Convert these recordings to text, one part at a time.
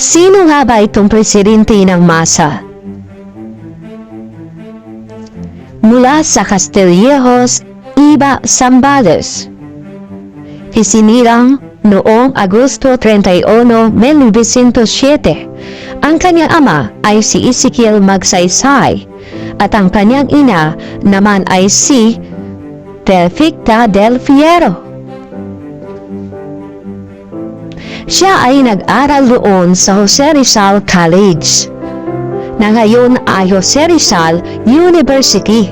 Sino nga ba itong presidente ng masa? Mula sa Castillejos, Iba Zambales. Isinirang noong Agosto 31, 1907. Ang kanyang ama ay si Ezekiel Magsaysay at ang kanyang ina naman ay si Delficta del Fierro. Siya ay nag-aral roon sa Jose Rizal College na ngayon ay Jose Rizal University.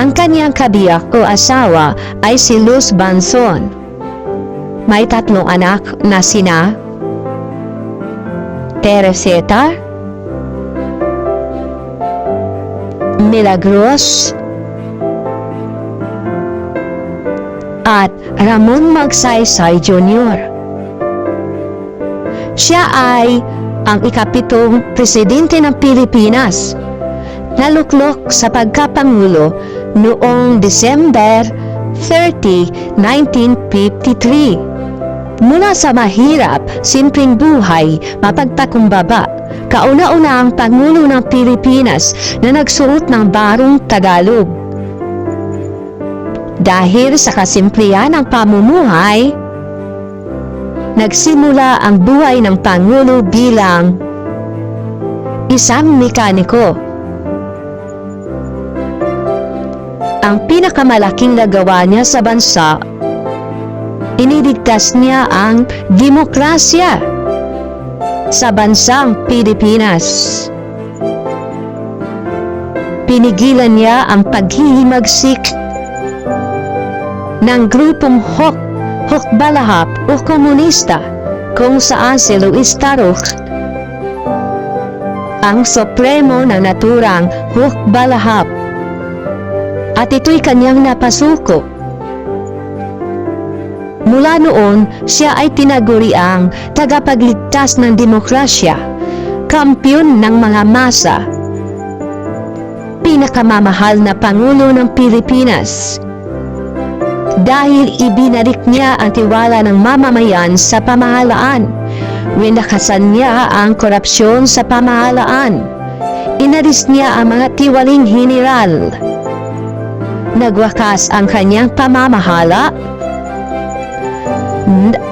Ang kanyang kabiyak o asawa ay si Luz Banson. May tatlong anak na sina Teresita, Milagros, at Ramon Magsaysay Jr. Siya ay ang ikapitong presidente ng Pilipinas. Naluklok sa pagkapangulo noong December 30, 1953. Mula sa mahirap, simpleng buhay, mapagtakumbaba, kauna-una ang Pangulo ng Pilipinas na nagsuot ng barong Tagalog. Dahil sa kasimplihan ng pamumuhay, nagsimula ang buhay ng Pangulo bilang isang mekaniko. Ang pinakamalaking nagawa niya sa bansa, iniligtas niya ang demokrasya sa bansang Pilipinas. Pinigilan niya ang paghihimagsik ng grupong Hok Hukbalahap o komunista kung saan si Luis Taruk ang supremo ng naturang Hukbalahap at ito'y kanyang napasuko. Mula noon, siya ay tinaguriang tagapagligtas ng demokrasya, kampyon ng mga masa, pinakamamahal na Pangulo ng Pilipinas, dahil ibinalik niya ang tiwala ng mamamayan sa pamahalaan. Winakasan niya ang korupsyon sa pamahalaan. Inalis niya ang mga tiwaling general. Nagwakas ang kanyang pamamahala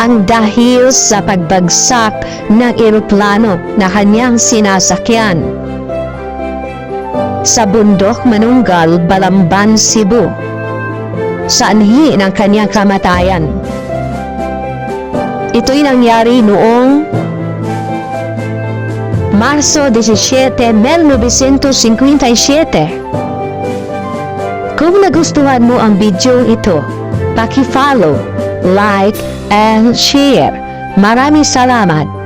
ang dahil sa pagbagsak ng eroplano na kanyang sinasakyan. Sa bundok Manunggal, Balamban, Cebu sa anhi ng kanyang kamatayan. Ito'y nangyari noong Marso 17, 1957. Kung nagustuhan mo ang video ito, paki-follow, like, and share. Maraming salamat.